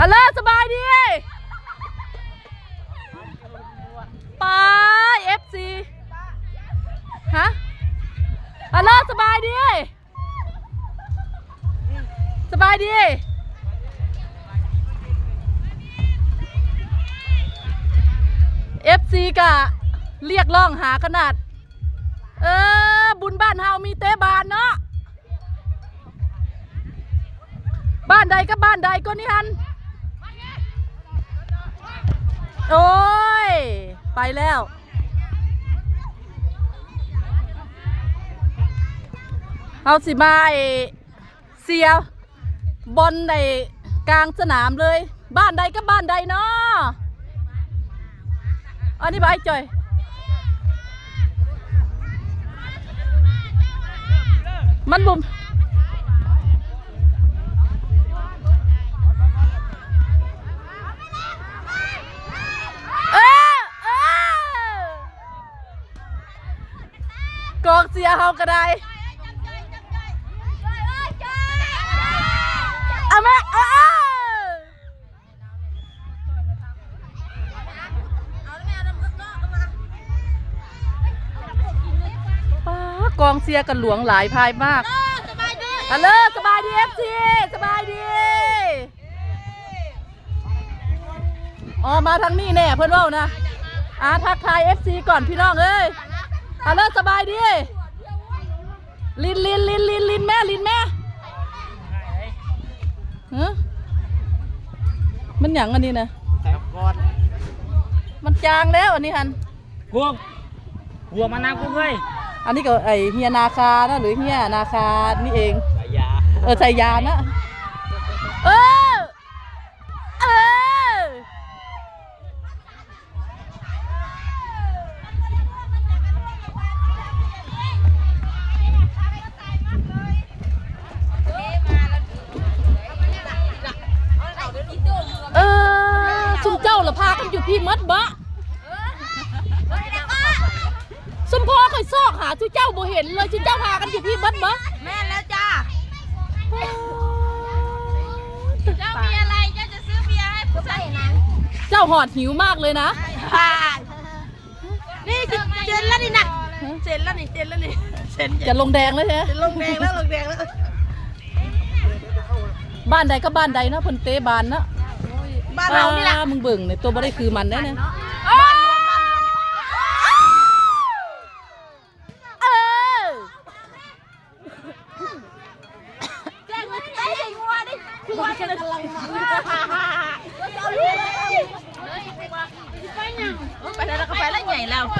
ฮัลโหลสบายดีไปเอฟซีฮะฮัลโหลสบายดี สบายดีเอฟซีกะเรียกร้องหาขนาด เออ บุญบ้านเฮามีเตะบานเนาะบ้านใดก็บ้านใดก็นี่ฮัน โอ้ย ไปแล้วเอาสิมาไอเสียบอลในกลางสนามเลย บ้านใดก็บ้านใดเนาะอันนี้บายจ่อยมันบุม เสียเฮาก็ได้อะแม่เออป้ากองเสียกันหลวงหลายพายมากฮัลโหลสบายดีเอฟซีสบายดีอ๋อมาทางนี้แน่เพื่อนเว่านะอ่าทักทายเอฟซีก่อนพี่น้องเอ้ยฮัลโหลสบายดี ลินลินลินลินลินแม่ลินแม่ฮะมันหยังอันนี้นะก่อนมันจางแล้วอันนี้ฮันพวกหัวมานากูเฮ้ยอันนี้ก็ไอเฮียนาคานะหรือเฮียนาคานี่เองสายยาเออใส่ยานะเออเอ พากันอยู่พี่มัดบะซุมพ่อเคยซอกหาทุเจ้าบ่เห็นเลยทุเจ้าพากันอยู่พี่มัดบะแม่แล้วจ้าเจ้ามีอะไรเจ้าจะซื้อเบียร์ให้ผู้ชายนั้นเจ้าหอดหิวมากเลยนะนี่เจนแล้วนี่นะเจนแล้วนี่เจนแล้วนี่เจนจะลงแดงแล้วใช่ไหมลงแดงแล้วลงแดงแล้วบ้านใดก็บ้านใดนะเพิ่นเตะบานนะ บ้านเรานี่แหละอ่มึงเบิ่งในตัวบ่ได้คือมันได้เนี่ยเออแจ้งไว้ไอ้ไอ้งัวดิงัวจะกำลังมัน